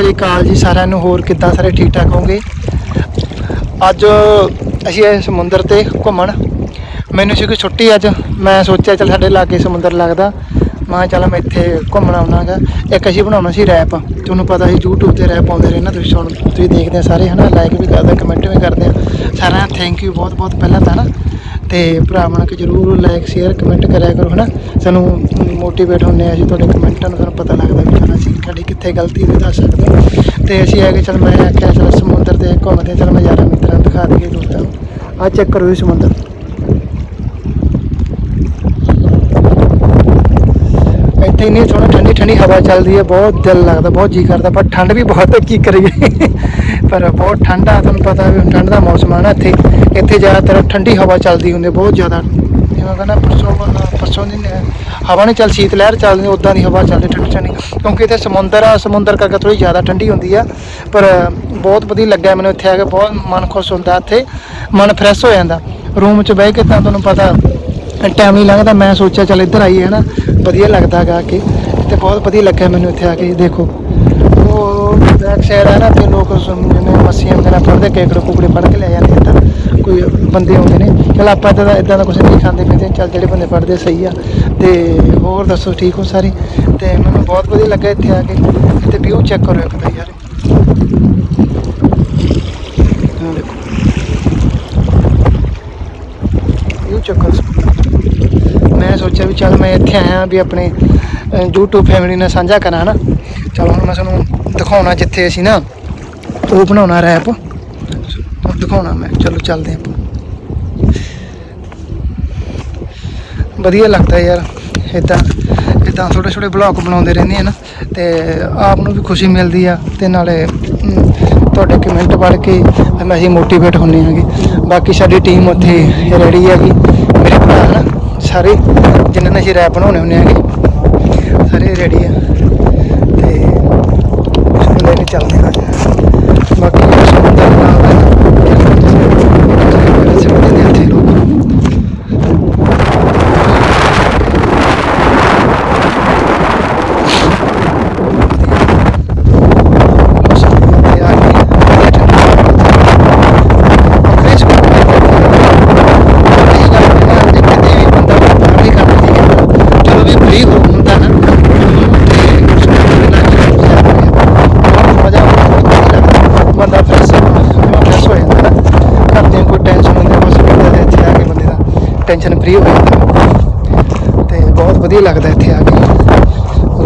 ਸ੍ਰੀ ਅਕਾਲ ਜੀ ਸਾਰਿਆਂ ਨੂੰ। ਹੋਰ ਕਿੱਦਾਂ ਸਾਰੇ ਠੀਕ ਠਾਕ ਹੋਗੇ ਅੱਜ ਅਸੀਂ ਆਏ ਸਮੁੰਦਰ ਤੇ ਘੁੰਮਣ। ਮੈਨੂੰ ਸੀ ਕੋਈ ਛੁੱਟੀ ਅੱਜ। ਮੈਂ ਸੋਚਿਆ ਚੱਲ ਸਾਡੇ ਲਾਗੇ ਸਮੁੰਦਰ ਲੱਗਦਾ। ਮੈਂ ਚੱਲ ਮੈਂ ਇੱਥੇ ਘੁੰਮਣ ਆਉਣਾਗਾ ਇੱਕ ਅਸੀਂ ਬਣਾਉਣਾ ਸੀ ਰੈਪ। ਤੁਹਾਨੂੰ ਪਤਾ ਸੀ YouTube ਤੇ ਰੈਪ ਆਉਂਦੇ ਰਹੇ ਨਾ ਤੁਸੀਂ ਸੁਣ ਤੁਸੀਂ ਦੇਖਦੇ ਆ ਸਾਰੇ, ਹਨਾ? ਲਾਈਕ ਵੀ ਕਰਦੇ ਕਮੈਂਟ ਵੀ ਕਰਦੇ ਆ। ਸਾਰਿਆਂ ਦਾ ਥੈਂਕ ਯੂ ਬਹੁਤ ਬਹੁਤ ਪਹਿਲਾਂ ਤਾਂ ਨਾ ਤੇ ਭਰਾਵਾਂ ਬਣ ਜਰੂਰ ਲਾਈਕ ਸ਼ੇਅਰ ਕਮੈਂਟ ਕਰਿਆ ਕਰੋ, ਹਨਾ? ਸਾਨੂੰ ਮੋਟੀਵੇਟ ਹੁੰਨੇ ਆ ਜੀ ਤੁਹਾਡੇ ਕਮੈਂਟਾਂ ਨੂੰ, ਸਾਨੂੰ ਪਤਾ ਲੱਗਦਾ ਵੀ ਹਾਂ, ਅਸੀਂ ਸਾਡੀ ਕਿੱਥੇ ਗਲਤੀ ਹੈ ਦੱਸ ਸਕਦੇ ਤੇ ਅਸੀਂ ਆ ਕੇ ਚਲ ਮੈਂ ਆਖਿਆ ਚਲ ਸਮੁੰਦਰ ਤੇ ਘੁੰਮਦੇ ਚਲ ਮੈਂ ਯਾਰਾਂ ਮਿੱਤਰਾਂ ਨੂੰ ਦਿਖਾ ਦਈਏ ਦੋਸਤਾਂ ਨੂੰ। ਆ ਚੈੱਕ ਕਰੋ ਇਹ ਸਮੁੰਦਰ। ਇੱਥੇ ਇੰਨੀ ਸੋਹਣਾ ਠੰਡੀ ਠੰਡੀ ਹਵਾ ਚੱਲਦੀ ਹੈ ਬਹੁਤ ਦਿਲ ਲੱਗਦਾ ਬਹੁਤ ਜੀ ਕਰਦਾ ਪਰ ਠੰਡ ਵੀ ਬਹੁਤ ਹੈ ਕੀ ਕਰੀਏ? ਪਰ ਬਹੁਤ ਠੰਡਾ ਤੁਹਾਨੂੰ ਪਤਾ ਵੀ ਹੁਣ ਠੰਡ ਦਾ ਮੌਸਮ ਆ ਨਾ ਇੱਥੇ। ਇੱਥੇ ਜ਼ਿਆਦਾਤਰ ਠੰਡੀ ਹਵਾ ਚੱਲਦੀ ਹੁੰਦੀ ਹੈ, ਬਹੁਤ ਜ਼ਿਆਦਾ। ਜਿਵੇਂ ਕਹਿੰਦਾ ਪਰਸੋਂ ਪਰਸੋਂ ਦੀ ਹਵਾ ਨਹੀਂ ਚੱਲ, ਸੀਤ ਲਹਿਰ ਚੱਲਦੀ ਉਦਾਂ ਦੀ ਹਵਾ ਚੱਲਦੀ ਠੰਡੀ ਠੰਡੀ ਕਿਉਂਕਿ ਇੱਥੇ ਸਮੁੰਦਰ ਆ, ਸਮੁੰਦਰ ਕਰਕੇ ਥੋੜੀ ਜ਼ਿਆਦਾ ਠੰਡੀ ਹੁੰਦੀ ਆ, ਪਰ ਬਹੁਤ ਵਧੀਆ ਲੱਗਿਆ ਮੈਨੂੰ ਇੱਥੇ ਆ ਕੇ, ਬਹੁਤ ਮਨ ਖੁਸ਼ ਹੁੰਦਾ ਇੱਥੇ, ਮਨ ਫਰੈਸ਼ ਹੋ ਜਾਂਦਾ। ਰੂਮ 'ਚ ਬਹਿ ਕੇ ਤਾਂ ਤੁਹਾਨੂੰ ਪਤਾ ਟਾਈਮ ਨਹੀਂ ਲੰਘਦਾ, ਮੈਂ ਸੋਚਿਆ ਚੱਲ ਇੱਧਰ ਆਈਏ, ਹਨਾ। ਵਧੀਆ ਲੱਗਦਾ ਗਾ ਕੇ, ਤੇ ਬਹੁਤ ਵਧੀਆ ਲੱਗਿਆ ਮੈਨੂੰ ਇੱਥੇ ਆ ਕੇ, ਦੇਖੋ। ਉਹ ਬੈਕ ਸਾਈਡ ਹੈ ਨਾ ਤੇ ਲੋਕ ਜਿਵੇਂ ਮੱਸੀਆਂ ਵਗੈਰਾ ਫੜਦੇ ਕੇਕੜੇ ਕੁਕੜੇ ਫੜ ਕੇ ਲੈ ਜਾਂਦੇ ਇੱਧਰ ਕੋਈ ਬੰਦੇ ਆਉਂਦੇ ਨੇ। ਚਲ ਆਪਾਂ ਇੱਦਾਂ ਦਾ ਇਦਾਂ ਦਾ ਕੁਝ ਨਹੀਂ ਖਾਂਦੇ ਪੀਂਦੇ ਚੱਲ ਜਿਹੜੇ ਬੰਦੇ ਫੜਦੇ ਸਹੀ ਆ। ਤੇ ਹੋਰ ਦੱਸੋ ਠੀਕ ਹੋ ਸਾਰੇ? ਤੇ ਮੈਨੂੰ ਬਹੁਤ ਵਧੀਆ ਲੱਗਾ ਇੱਥੇ ਆ ਕੇ। ਤੇ ਵਿਊ ਚੈੱਕ ਕਰੋ ਇੱਕ ਤਾਂ ਯਾਰ। ਵਿਊ ਚੈੱਕ ਕਰੋ ਮੈਂ ਸੋਚਿਆ ਵੀ ਚੱਲ ਮੈਂ ਇੱਥੇ ਆਇਆ ਵੀ ਆਪਣੇ ਅਹ, YouTube ਫੈਮਿਲੀ ਨਾਲ ਸਾਂਝਾ ਕਰਾਂ ਨਾ ਚਲ ਹੁਣ ਮੈਂ ਤੁਹਾਨੂੰ ਦਿਖਾਉਣਾ ਜਿੱਥੇ ਅਸੀਂ ਨਾ, ਉਹ ਬਣਾਉਣਾ ਰੈਪ ਉਹ ਦਿਖਾਉਣਾ ਮੈਂ। ਚਲੋ, ਚੱਲਦੇ ਆਪਾਂ ਵਧੀਆ ਲੱਗਦਾ ਯਾਰ ਇਦਾਂ ਇਦਾਂ ਛੋਟੇ ਛੋਟੇ ਬਲੌਗ ਬਣਾਉਂਦੇ ਰਹਿੰਦੇ ਆ ਨਾ, ਤੇ ਆਪ ਨੂੰ ਵੀ ਖੁਸ਼ੀ ਮਿਲਦੀ ਆ, ਤੇ ਨਾਲੇ ਤੁਹਾਡੇ ਕਮੈਂਟ ਪੜ੍ਹ ਕੇ ਮੈਂ ਅਸੀਂ ਮੋਟੀਵੇਟ ਹੁੰਨੇ ਆਂਗੇ ਬਾਕੀ ਸਾਡੀ ਟੀਮ ਉੱਥੇ ਰੈਡੀ ਹੈਗੀ। ਮੇਰੇ ਭਰਾ ਨਾ, ਸਾਰੇ ਜਿਨ੍ਹਾਂ ਨੇ ਅਸੀਂ ਰੈਪ ਬਣਾਉਣੇ ਹੁੰਨੇ ਆਂਗੇ ਸਾਰੇ ਰੈਡੀ ਆ। ਲੈ ਕੇ ਚੱਲਦੇ ਹਾਂ ਅੱਜ ਬਾਕੀ ਸਮੁੰਦਰ ਨਾਲ ਦਾ ਸਮੁੰਦਰ ਦੇ ਇੱਥੇ ਲੋਕ ਸਮੁੰਦਰ ਆ ਗਏ ਵਧੀਆ ਠੰਡਾ ਆਪਣੇ ਸਮੁੰਦਰ ਦੇ ਇਹ ਗੱਲ ਹੈ ਕਿ ਕਿਤੇ ਵੀ ਬੰਦਾ ਫੈਮਿਲੀ ਕਰਦੀ ਹੈ ਜਦੋਂ ਵੀ ਫ੍ਰੀ ਹੁੰਦਾ ਨਾ ਤੇ ਸਮੁੰਦਰ ਦੇ ਨਾਲ ਬਹੁਤ ਮਜ਼ਾ ਆਉਂਦਾ ਬੰਦਾ ਫਰੈਸ਼ ਫਰੈਸ਼ ਹੋ ਜਾਂਦਾ ਨਾ ਘਰਦਿਆਂ ਕੋਈ ਟੈਨਸ਼ਨ ਹੁੰਦੀ ਬਸ ਬੰਦੇ ਦੇ ਇੱਥੇ ਆ ਕੇ ਬੰਦੇ ਦਾ ਟੈਨਸ਼ਨ ਫ੍ਰੀ ਹੋ ਜਾਂਦਾ ਤੇ ਬਹੁਤ ਵਧੀਆ ਲੱਗਦਾ ਇੱਥੇ ਆ ਕੇ।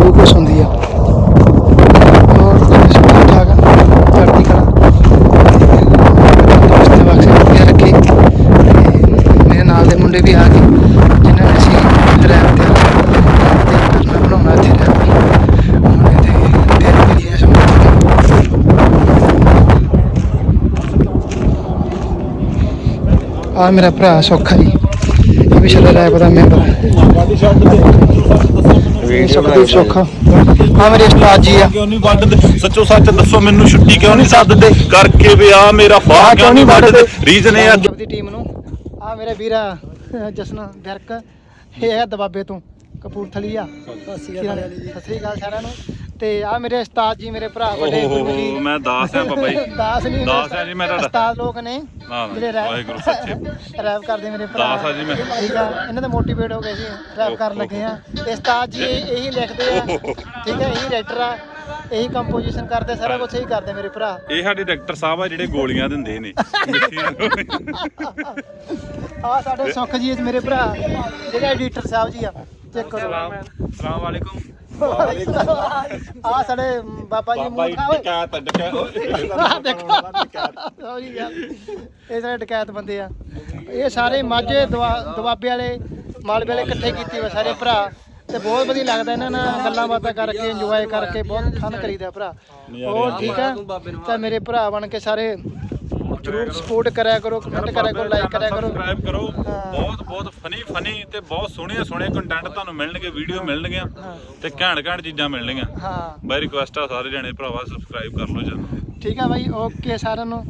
ਰੂਹ ਖੁਸ਼ ਹੁੰਦੀ ਆ। ਹੋਰ ਤੁਸੀਂ ਠੀਕ ਠਾਕ ਆ? ਚੜ੍ਹਦੀ ਦੋਸਤ ਬਖਸ਼ ਵਧੀਆ ਰੱਖੇ। ਮੇਰੇ ਨਾਲ ਦੇ ਮੁੰਡੇ ਵੀ ਆ ਗਏ, ਜਿਨ੍ਹਾਂ ਨੇ ਅਸੀਂ ਰੈਪ ਤੇ ਤੇ ਕਰਨਾ ਬਣਾਉਣਾ ਇੱਥੇ ਰੈਪ ਮੁੰਡੇ ਤੇ ਤਿਆਰੀ ਕਰੀ ਹੈ ਆ ਮੇਰਾ ਭਰਾ ਸੌਖਾ ਜੀ। ਵੀ ਸਾਡਾ ਰੈਪ ਦਾ ਮੈਂਬਰ ਹੈ ਇਹ ਸੁਖਦੀਪ ਸੌਖਾ। ਆ ਮੇਰੇ ਉਸਤਾਦ ਜੀ ਆ। ਕਿਉਂ ਨਹੀਂ ਵੱਢਦੇ? ਸੱਚੋ ਸੱਚ ਦੱਸੋ ਮੈਨੂੰ ਛੁੱਟੀ ਕਿਉਂ ਨਹੀਂ ਸੱਦਦੇ? ਕਰਕੇ ਵਿਆਹ ਮੇਰਾ ਆਹ ਫਾਹ ਕਿਉਂ ਨਹੀਂ ਵੱਢਦੇ? ਰੀਜ਼ਨ ਇਹ ਆ ਦੀ ਟੀਮ ਨੂੰ। ਆ ਮੇਰੇ ਵੀਰਾ ਜਸਨ ਵਿਰਕ ਇਹ ਹੈ ਦਬਾਬੇ ਤੋਂ। ਕਪੂਰਥਲੀ ਆ। ਸਤਿ ਸ੍ਰੀ ਅਕਾਲ ਸਾਰਿਆਂ ਨੂੰ। ਤੇ ਆ ਮੇਰੇ ਉਸਤਾਦ ਜੀ ਮੇਰੇ ਭਰਾ ਵੱਡੇ ਓਹ ਹੋ ਗੁਰੂ ਜੀ। ਹੋ ਮੈਂ ਦਾਸ ਆ ਬਾਬਾ ਜੀ। ਦਾਸ ਨਹੀਂ ਦਾਸ ਆ ਜੀ ਮੈਂ ਤੁਹਾਡਾ। ਉਸਤਾਦ ਲੋਕ ਨੇ ਹਾਂ, ਜਿਹੜੇ ਵਾਹਿਗੁਰੂ ਸੱਚੇ। ਰੈਪ ਰੈਪ ਕਰਦੇ ਮੇਰੇ ਭਰਾ। ਦਾਸ ਆ ਜੀ ਮੈਂ। ਠੀਕ ਆ ਇਹਨਾਂ ਦਾ ਮੋਟੀਵੇਟ ਹੋ ਗਏ ਸੀ ਰੈਪ ਕਰਨ ਲੱਗੇ ਆ। ਤੇ ਉਸਤਾਦ ਜੀ ਇਹ- ਇਹੀ ਲਿਖਦੇ ਆ। ਠੀਕ ਹੈ ਇਹੀ ਰਾਈਟਰ ਆ। ਇਹੀ ਕੰਪੋਜੀਸ਼ਨ ਕਰਦੇ ਸਾਰਾ ਕੁਝ ਇਹੀ ਕਰਦੇ ਮੇਰੇ ਭਰਾ। ਇਹ ਸਾਡੇ ਡਾਕਟਰ ਸਾਹਿਬ ਆ ਜਿਹੜੇ ਗੋਲੀਆਂ ਦਿੰਦੇ ਨੇ। ਮਿੱਠੀਆਂ ਆ ਸਾਡੇ ਸੁੱਖ ਜੀ ਮੇਰੇ ਭਰਾ ਜਿਹੜੇ ਐਡੀਟਰ ਸਾਹਿਬ ਜੀ ਆ। ਚੈੱਕ ਕਰੋ। ਸਲਾਮ ਵਾਲੇਕੁਮ ਆ ਸਾਡੇ ਬਾਬਾ ਜੀ ਮੂੰਹ ਖਾ ਓਏ ਡਕੈਤ ਡਕੈਤ। ਸੌਰੀ ਯਾਰ। ਇਹ ਸਾਰੇ ਡਕੈਤ ਬੰਦੇ ਆ। ਇਹ ਸਾਰੇ ਮਾਝੇ ਦਵਾ- ਦੁਆਬੇ ਵਾਲੇ ਮਾਲਵੇ ਵਾਲੇ ਇਕੱਠੇ ਕੀਤੇ ਹੋਏ ਸਾਰੇ ਭਰਾ। ਤੇ ਬਹੁਤ ਵਧੀਆ ਲੱਗਦਾ ਇਹਨਾਂ ਨਾਲ ਗੱਲਾਂ ਬਾਤਾਂ ਕਰਕੇ ਇੰਜੋਏ ਕਰਕੇ ਬਹੁਤ ਫਨ ਕਰੀਦਾ ਭਰਾ। ਹੋਰ ਠੀਕ ਆ? ਤਾਂ ਮੇਰੇ ਭਰਾ ਬਣ ਕੇ ਸਾਰੇ ਜਰੂਰ ਸਪੋਰਟ ਕਰਿਆ ਕਰੋ ਕਮੈਂਟ ਕਰਿਆ ਕਰੋ ਲਾਈਕ ਕਰਿਆ ਕਰੋ। ਸਬਸਕ੍ਰਾਈਬ ਕਰੋ। ਬਹੁਤ ਬਹੁਤ ਫਨੀ ਫਨੀ ਤੇ ਬਹੁਤ ਸੋਹਣੇ ਸੋਹਣੇ ਕੰਟੈਂਟ ਤੁਹਾਨੂੰ ਮਿਲਣਗੇ ਵੀਡੀਓ ਮਿਲਣਗੀਆਂ। ਤੇ ਘੈਂਟ ਘੈਂਟ ਚੀਜ਼ਾਂ ਮਿਲਣਗੀਆਂ। ਹਾਂ। ਬਾਈ ਰਿਕੁਐਸਟ ਆ ਸਾਰੇ ਜਣੇ ਭਰਾਵਾ ਸਬਸਕ੍ਰਾਈਬ ਕਰ ਲਓ ਜਰੂਰ। ਠੀਕ ਆ ਬਾਈ ਓਕੇ ਸਾਰਿਆਂ ਨੂੰ।